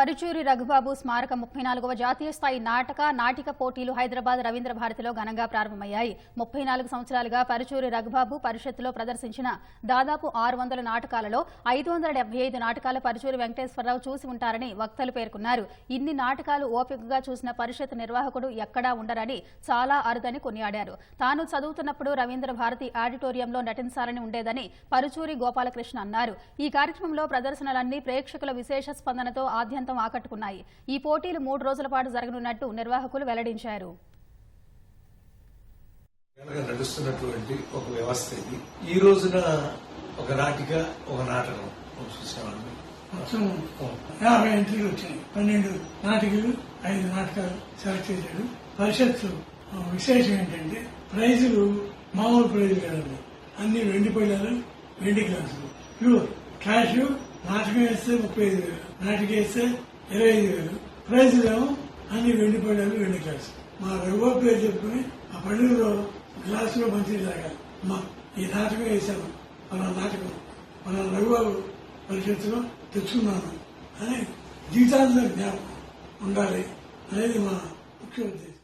పరుచూరి రఘుబాబు స్మారక ముప్పై నాలుగవ జాతీయ స్థాయి నాటక నాటిక పోటీలు హైదరాబాద్ రవీంద్ర భారతిలో ఘనంగా ప్రారంభమయ్యాయి. ముప్పై నాలుగు సంవత్సరాలుగా పరుచూరి రఘుబాబు పరిషత్తులో ప్రదర్శించిన దాదాపు ఆరు వందల నాటకాలలో ఐదు వందల డెబ్బై ఐదు నాటకాలు పరుచూరి వెంకటేశ్వరరావు చూసి ఉంటారని వక్తలు పేర్కొన్నారు. ఇన్ని నాటకాలు ఓపికగా చూసిన పరిషత్ నిర్వాహకుడు ఎక్కడా ఉండరని చాలా అరుదని కొనియాడారు. తాను చదువుతున్నప్పుడు రవీంద్ర భారతి ఆడిటోరియంలో నటించాలని ఉండేదని పరుచూరి గోపాలకృష్ణ అన్నారు. ఈ కార్యక్రమంలో ప్రదర్శనలన్నీ ప్రేక్షకుల విశేష స్పందనతో ఆద్యంత ఆకట్టుకున్నాయి. ఈ పోటీలు మూడు రోజుల పాటు జరగనున్నట్టు నిర్వాహకులు వెల్లడించారు. నడుస్తున్నటువంటి ఒక వ్యవస్థ ఇది. ఈ రోజున ఒక నాటిక ఒక నాటకం చూసామండి మొత్తం యాభై ఎంట్రీలు వచ్చాయి. పన్నెండు నాటికలు ఐదు నాటకాలు సెలెక్ట్ చేశాడు పరిషత్తు విశేషం ఏంటంటే ప్రైజులు మామూలు ప్రైజులు కాదండి. అన్ని వెండి పళ్ళాలు వెండి గ్లాసులు. ప్యూర్ క్యాష్ నాటకం వేస్తే ముప్పై ఐదు వేలు నాటకం వేస్తే ఇరవై ఐదు వేలు. ప్రైజులేమో అన్ని వెండి పళ్ళు వెండి గ్లాసు మా రఘుబాబు పేరు చెప్పుకుని ఆ పళ్ళులో గ్లాసులో మంచిది తాగాలి. మా ఈ నాటకం వేశాను. మన నాటకం. మన రఘుబాబు పరిషత్తులో తెచ్చుకున్నాను. అని జీవితాంతం జ్ఞాపకం ఉండాలి అనేది మా ముఖ్య ఉద్దేశం.